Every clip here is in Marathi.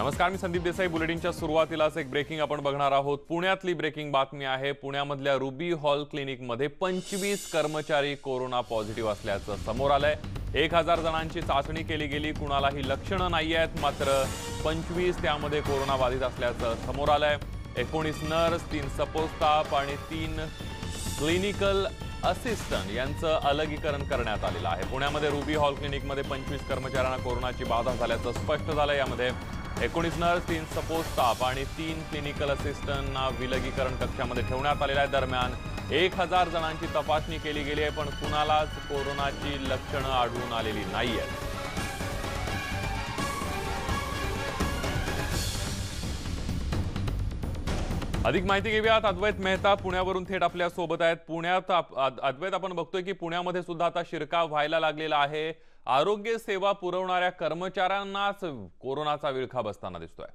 नमस्कार मी संदीप देसाई. बुलेटिनच्या सुरुवातीलाच एक ब्रेकिंग आपण बघणार आहोत. पुण्यातली ब्रेकिंग बातमी आहे. पुण्यामधल्या रुबी हॉल क्लिनिकमध्ये पंचवीस कर्मचारी कोरोना पॉझिटिव्ह असल्याचं समोर आलंय. एक हजार जणांची चाचणी केली गेली. कुणालाही लक्षणं नाही आहेत मात्र पंचवीस त्यामध्ये कोरोना बाधित असल्याचं समोर आलंय. एकोणीस नर्स तीन सपोज स्टाफ आणि तीन क्लिनिकल असिस्टंट यांचं अलगीकरण करण्यात आलेलं आहे. पुण्यामध्ये रुबी हॉल क्लिनिकमध्ये पंचवीस कर्मचाऱ्यांना कोरोनाची बाधा झाल्याचं स्पष्ट झालं यामध्ये एकोणीस नर्स तीन सपोज स्टाफ आणि तीन क्लिनिकल असिस्टंटना विलगीकरण कक्षामध्ये ठेवण्यात आलेलं आहे. दरम्यान एक हजार जणांची तपासणी केली गेली आहे पण कुणालाच कोरोनाची लक्षणं आढळून आलेली नाही आहेत अधिक माहिती घेऊयात. अद्वैत मेहता पुण्यावरून थेट आपल्यासोबत आहेत. पुण्यात अद्वैत आपण बघतोय की पुण्यामध्ये सुद्धा आता शिरकाव व्हायला लागलेला आहे. आरोग्य सेवा पुरवणाऱ्या कर्मचाऱ्यांनाच कोरोनाचा विळखा बसताना दिसतोय.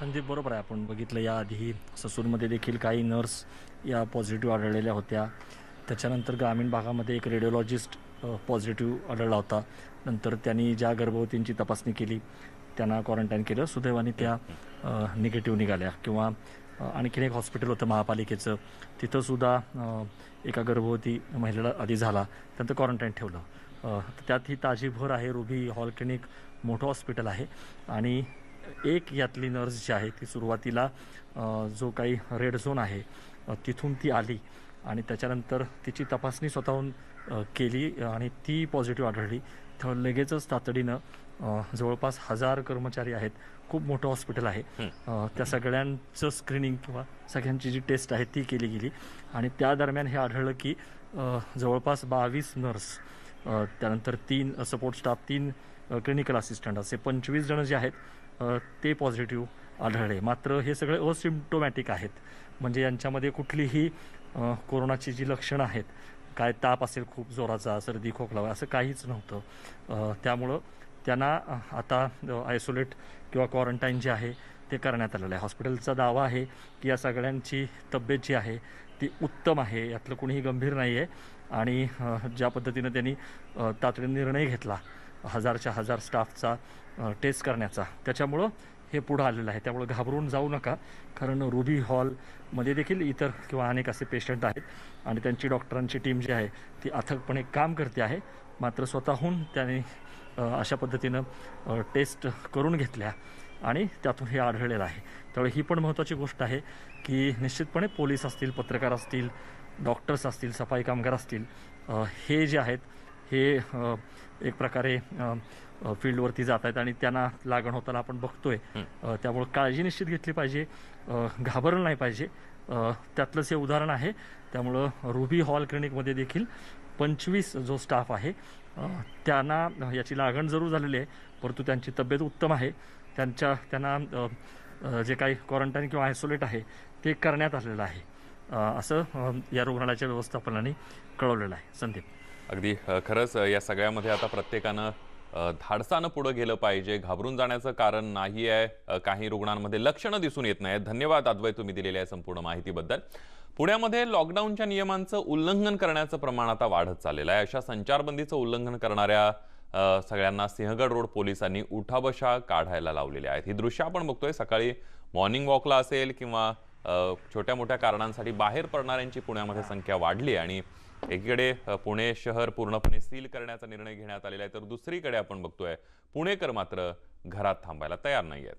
संदीप बरोबर आहे. आपण बघितलं याआधी ससूरमध्ये देखील काही नर्स या पॉझिटिव्ह आढळलेल्या होत्या. त्याच्यानंतर ग्रामीण भागामध्ये एक रेडिओलॉजिस्ट पॉझिटिव्ह आढळला होता. नंतर त्यांनी ज्या गर्भवतींची तपासणी केली त्यांना क्वारंटाईन केलं. सुदैवाने त्या निगेटिव्ह निघाल्या. किंवा आणखीन एक हॉस्पिटल होतं महापालिकेचं. तिथंसुद्धा एका गर्भवती महिलेला आधी झाला. त्यांचं क्वारंटाईन ठेवलं. त्यात ही ताजी भर आहे. रुबी हॉल क्लिनिक मोठं हॉस्पिटल आहे. आणि एक यातली नर्स जी आहे ती सुरुवातीला जो काही रेड झोन आहे तिथून ती आली. आणि त्याच्यानंतर तिची तपासणी स्वतःहून केली आणि ती पॉझिटिव्ह आढळली. तर लगेचच तातडीनं जवळपास हजार कर्मचारी आहेत. खूप मोठं हॉस्पिटल आहे. त्या सगळ्यांचं स्क्रीनिंग किंवा सगळ्यांची जी टेस्ट आहे ती केली गेली. आणि त्या दरम्यान हे आढळलं की जवळपास बावीस नर्स त्यानंतर तीन सपोर्ट स्टाफ तीन क्लिनिकल असिस्टंट असे पंचवीस जण जे आहेत ते पॉझिटिव्ह आढळले. मात्र हे सगळे असिम्प्टोमॅटिक आहेत. म्हणजे यांच्यामध्ये कुठलीही कोरोनाची जी लक्षणं आहेत काय ताप असेल खूप जोराचा सर्दी खोकला असं काहीच नव्हतं. त्यामुळं त्यांना आता आयसोलेट किंवा क्वारंटाईन जे आहे ते करण्यात आलेलं आहे. हॉस्पिटलचा दावा आहे की या सगळ्यांची तब्येत जी आहे ती उत्तम आहे. यातलं कुणीही गंभीर नाही आहे आणि ज्या पद्धतीनं त्यांनी तातडीने निर्णय घेतला हजारच्या हजार स्टाफचा टेस्ट करण्याचा. त्याच्यामुळं हे पुढं आलेलं आहे. त्यामुळं घाबरून जाऊ नका. कारण रुबी हॉलमध्ये देखील इतर किंवा अनेक असे पेशंट आहेत आणि त्यांची डॉक्टरांची टीम जी आहे ती अथकपणे काम करते आहे. मात्र स्वतःहून त्याने अशा पद्धतीनं टेस्ट करून घेतल्या आणि त्यातून हे आढळलेलं आहे. त्यामुळे ही पण महत्त्वाची गोष्ट आहे की निश्चितपणे पोलीस असतील पत्रकार असतील डॉक्टर्स असतील सफाई कामगार असतील हे जे आहेत हे एक प्रकारे फील्डवरती जात आहेत आणि त्यांना लागण होताना आपण बघतोय. त्यामुळे काळजी निश्चित घेतली पाहिजे. घाबरलं नाही पाहिजे. त्यातलंच हे उदाहरण आहे. त्यामुळं रुबी हॉल क्लिनिकमध्ये देखील पंचवीस जो स्टाफ आहे त्यांना याची लागण जरूर झालेली आहे. परंतु त्यांची तब्येत उत्तम आहे. त्यांच्या त्यांना जे काही क्वारंटाईन किंवा आयसोलेट आहे ते करण्यात आलेलं आहे. असं या रुग्णालयाच्या व्यवस्थापनाने कळवलेलं आहे. संदीप. अगदी. खरंच या सगळ्यामध्ये आता प्रत्येकानं धाडसानं पुढे गेलं पाहिजे. घाबरून जाण्याचं कारण नाही आहे. काही रुग्णांमध्ये लक्षणं दिसून येत नाहीत. धन्यवाद अद्वय तुम्ही दिलेल्या या संपूर्ण माहितीबद्दल. पुण्यामध्ये लॉकडाऊनच्या नियमांचं उल्लंघन करण्याचं प्रमाण आता वाढत चाललेलं आहे. अशा संचारबंदीचं उल्लंघन करणाऱ्या सगळ्यांना सिंहगड रोड पोलिसांनी उठाबशा काढायला लावलेल्या आहेत. ही दृश्य आपण बघतोय. सकाळी मॉर्निंग वॉकला असेल किंवा छोट्या मोठ्या कारणांसाठी बाहेर पडणाऱ्यांची पुण्यामध्ये संख्या वाढली आणि एकीकडे पुणे शहर पूर्णपणे सील करण्याचा निर्णय घेण्यात आलेला आहे तर दुसरीकडे आपण बघतोय पुणेकर मात्र घरात थांबायला तयार नाही आहेत.